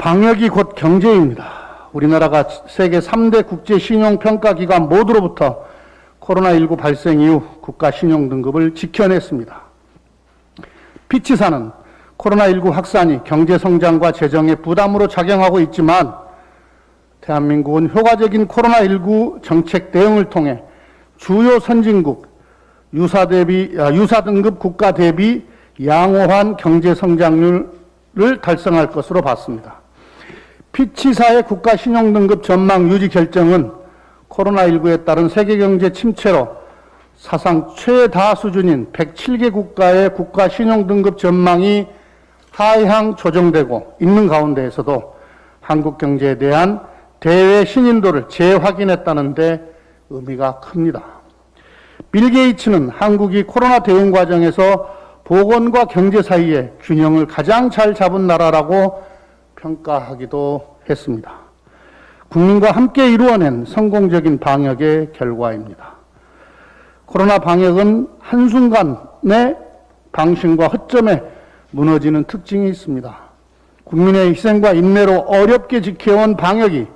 방역이 곧 경제입니다. 우리나라가 세계 3대 국제 신용평가 기관 모두로부터 코로나19 발생 이후 국가 신용 등급을 지켜냈습니다. 피치사는 코로나19 확산이 경제 성장과 재정에 부담으로 작용하고 있지만 대한민국은 효과적인 코로나19 정책 대응을 통해 주요 선진국 유사 대비 아, 유사 등급 국가 대비 양호한 경제 성장률을 달성할 것으로 봤습니다. 피치사의 국가 신용 등급 전망 유지 결정은 코로나19에 따른 세계 경제 침체로 사상 최다 수준인 107개 국가의 국가 신용 등급 전망이 하향 조정되고 있는 가운데에서도 한국 경제에 대한 대외 신인도를 재확인했다는데 의미가 큽니다. 빌 게이츠는 한국이 코로나 대응 과정에서 보건과 경제 사이의 균형을 가장 잘 잡은 나라라고 평가하기도 했습니다. 국민과 함께 이루어낸 성공적인 방역의 결과입니다. 코로나 방역은 한순간의 방심과 허점에 무너지는 특징이 있습니다. 국민의 희생과 인내로 어렵게 지켜온 방역이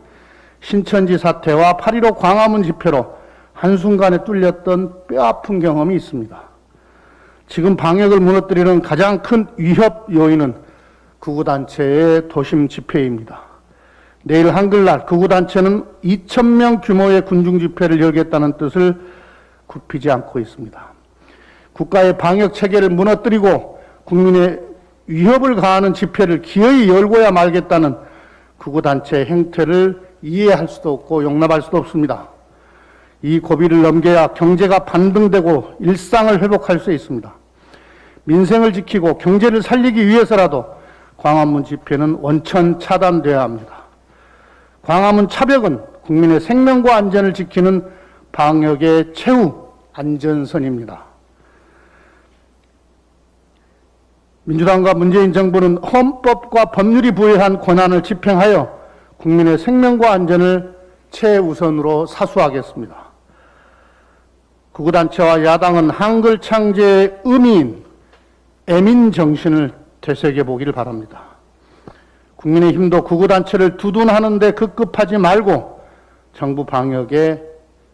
신천지 사태와 8.15 광화문 집회로 한순간에 뚫렸던 뼈아픈 경험이 있습니다. 지금 방역을 무너뜨리는 가장 큰 위협 요인은 구구단체의 도심 집회입니다. 내일 한글날 구구단체는 2,000명 규모의 군중 집회를 열겠다는 뜻을 굽히지 않고 있습니다. 국가의 방역 체계를 무너뜨리고 국민의 위협을 가하는 집회를 기어이 열고야 말겠다는 구구단체의 행태를 이해할 수도 없고 용납할 수도 없습니다. 이 고비를 넘겨야 경제가 반등되고 일상을 회복할 수 있습니다. 민생을 지키고 경제를 살리기 위해서라도 광화문 집회는 원천 차단돼야 합니다. 광화문 차벽은 국민의 생명과 안전을 지키는 방역의 최후 안전선입니다. 민주당과 문재인 정부는 헌법과 법률이 부여한 권한을 집행하여 국민의 생명과 안전을 최우선으로 사수하겠습니다. 구구단체와 야당은 한글 창제의 의미인 애민 정신을 되새겨 보기를 바랍니다. 국민의힘도 구구단체를 두둔하는 데 급급하지 말고 정부 방역에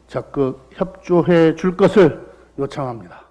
적극 협조해 줄 것을 요청합니다.